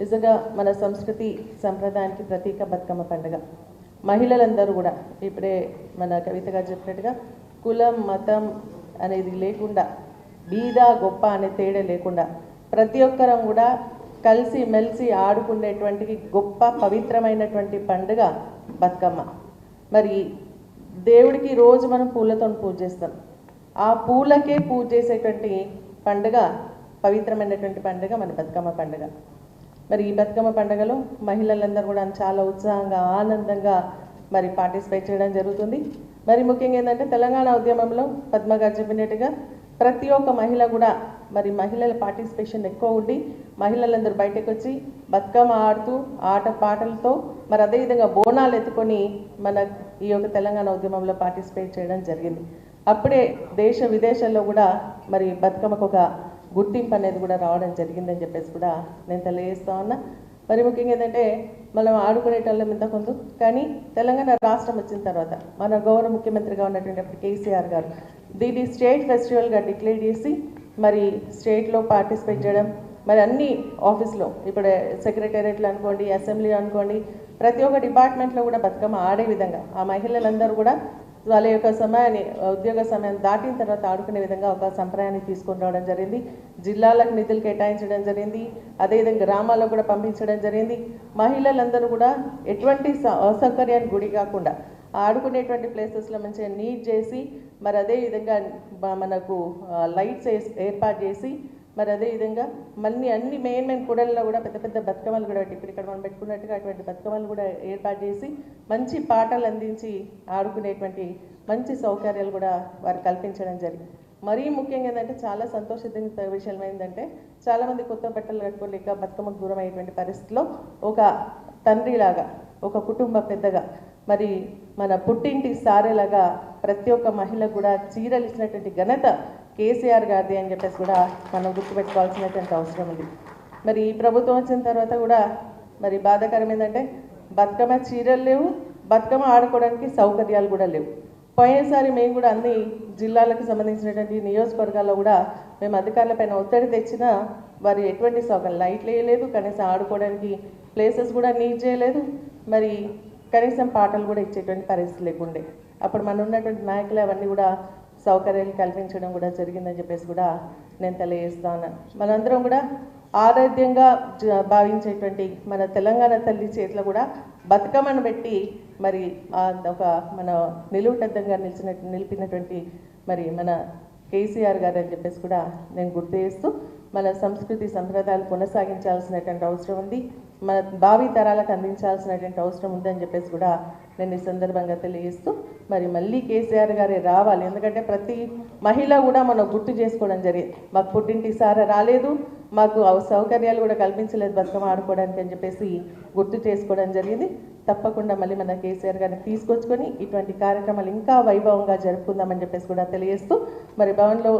నిజంగా మన సంస్కృతి సంప్రదాయానికి ప్రతీక బతుకమ్మ పండుగ. మహిళలందరూ కూడా ఇప్పుడే మన కవిత గారు చెప్పినట్టుగా కులం మతం అనేది లేకుండా బీద గొప్ప అనే తేడా లేకుండా ప్రతి ఒక్కరం కూడా కలిసి మెలిసి ఆడుకునేటువంటి గొప్ప పవిత్రమైనటువంటి పండుగ బతుకమ్మ. మరి దేవుడికి రోజు మనం పూలతో పూజ చేస్తాం. ఆ పూలకే పూజ చేసేటువంటి పండుగ పవిత్రమైనటువంటి పండుగ మన బతుకమ్మ పండుగ. మరి ఈ బతుకమ్మ పండుగలో మహిళలందరూ కూడా చాలా ఉత్సాహంగా ఆనందంగా మరి పార్టిసిపేట్ చేయడం జరుగుతుంది. మరి ముఖ్యంగా ఏంటంటే తెలంగాణ ఉద్యమంలో పద్మ గారు చెప్పినట్టుగా ప్రతి ఒక్క మహిళ కూడా మరి మహిళల పార్టిసిపేషన్ ఎక్కువ ఉండి మహిళలందరూ బయటకు వచ్చి బతుకమ్మ ఆడుతూ ఆట పాటలతో మరి అదేవిధంగా బోనాలు ఎత్తుకొని మన ఈ యొక్క తెలంగాణ ఉద్యమంలో పార్టిసిపేట్ చేయడం జరిగింది. అప్పుడే దేశ విదేశాల్లో కూడా మరి బతుకమ్మకు ఒక గుర్తింపు అనేది కూడా రావడం జరిగిందని చెప్పేసి కూడా నేను తెలియజేస్తా ఉన్నా. మరి ముఖ్యంగా ఏంటంటే మనం ఆడుకునేటోళ్ళం ఇంత కొంత కానీ తెలంగాణ రాష్ట్రం వచ్చిన తర్వాత మన గౌరవ ముఖ్యమంత్రిగా ఉన్నటువంటి కేసీఆర్ గారు దీన్ని స్టేట్ ఫెస్టివల్గా డిక్లేర్ చేసి మరి స్టేట్లో పార్టిసిపేట్ చేయడం మరి అన్ని ఆఫీస్లో ఇప్పుడు సెక్రటేరియట్లు అనుకోండి అసెంబ్లీ అనుకోండి ప్రతి ఒక్క డిపార్ట్మెంట్లో కూడా బతుకమ్మ ఆడే విధంగా ఆ మహిళలందరూ కూడా వాళ్ళ యొక్క సమయాన్ని ఉద్యోగ సమయం దాటిన తర్వాత ఆడుకునే విధంగా ఒక సంప్రదాయాన్ని తీసుకొని రావడం జరిగింది. జిల్లాలకు నిధులు కేటాయించడం జరిగింది. అదేవిధంగా గ్రామాల్లో కూడా పంపించడం జరిగింది. మహిళలందరూ కూడా ఎటువంటి అసౌకర్యానికి గురి కాకుండా ఆడుకునేటువంటి ప్లేసెస్లో మంచిగా నీట్ చేసి మరి అదే విధంగా మనకు లైట్స్ ఏర్పాటు చేసి మరి అదే విధంగా మళ్ళీ అన్ని మెయిన్ మెయిన్ కూడల్లో కూడా పెద్ద పెద్ద బతుకమ్మలు కూడా ఇప్పుడు ఇక్కడ మనం పెట్టుకున్నట్టుగా అటువంటి బతుకమ్మలు కూడా ఏర్పాటు చేసి మంచి పాటలు అందించి ఆడుకునేటువంటి మంచి సౌకర్యాలు కూడా వారు కల్పించడం జరిగింది. మరీ ముఖ్యంగా ఏంటంటే చాలా సంతోషించిన విషయం ఏంటంటే చాలామంది కొత్త బట్టలు కట్టుకోలేక బతుకమ్మకు దూరం అయ్యేటువంటి పరిస్థితిలో ఒక తండ్రిలాగా ఒక కుటుంబ పెద్దగా మరి మన పుట్టింటి సారేలాగా ప్రతి ఒక్క మహిళ కూడా చీరలు ఇచ్చినటువంటి ఘనత కేసీఆర్ గారిది అని చెప్పేసి కూడా మనం గుర్తుపెట్టుకోవాల్సినటువంటి అవసరం ఉంది. మరి ఈ ప్రభుత్వం వచ్చిన తర్వాత కూడా మరి బాధాకరం ఏంటంటే బతుకమ్మ చీరలు లేవు బతుకమ్మ ఆడుకోవడానికి సౌకర్యాలు కూడా లేవు. పోయినసారి మేము కూడా అన్ని జిల్లాలకు సంబంధించినటువంటి నియోజకవర్గాల్లో కూడా మేము అధికారులపైన ఒత్తిడి తెచ్చినా వారు ఎటువంటి సౌకర్యం లైట్లు వేయలేదు కనీసం ఆడుకోవడానికి ప్లేసెస్ కూడా నీట్ చేయలేదు మరి కనీసం పాటలు కూడా ఇచ్చేటువంటి పరిస్థితి లేకుండే. అప్పుడు మన ఉన్నటువంటి నాయకులు అవన్నీ కూడా సౌకర్యాలు కల్పించడం కూడా జరిగిందని చెప్పేసి కూడా నేను తెలియజేస్తాను మనందరం కూడా ఆరోగ్యంగా భావించేటువంటి మన తెలంగాణ తల్లి చేతిలో కూడా బతుకమ్మను పెట్టి మరి ఒక మన నిలువుటద్దంగా నిలిచిన నిలిపినటువంటి మరి మన కేసీఆర్ గారు అని చెప్పేసి కూడా నేను గుర్తు చేస్తూ మన సంస్కృతి సంప్రదాయాలు కొనసాగించాల్సినటువంటి అవసరం ఉంది. మన భావి తరాలకు అందించాల్సినటువంటి అవసరం ఉందని చెప్పేసి కూడా నేను ఈ సందర్భంగా తెలియజేస్తూ మరి మళ్ళీ కేసీఆర్ గారే రావాలి. ఎందుకంటే ప్రతి మహిళ కూడా మనం గుర్తు చేసుకోవడం జరిగింది మాకు పుట్టింటి సార రాలేదు. మాకు ఆ సౌకర్యాలు కూడా కల్పించలేదు బతుకమ్మ ఆడుకోవడానికి అని చెప్పేసి గుర్తు చేసుకోవడం జరిగింది. తప్పకుండా మళ్ళీ మన కేసీఆర్ గారిని తీసుకొచ్చుకొని ఇటువంటి కార్యక్రమాలు ఇంకా వైభవంగా జరుపుకుందామని చెప్పేసి కూడా తెలియజేస్తూ మరి భవన్లో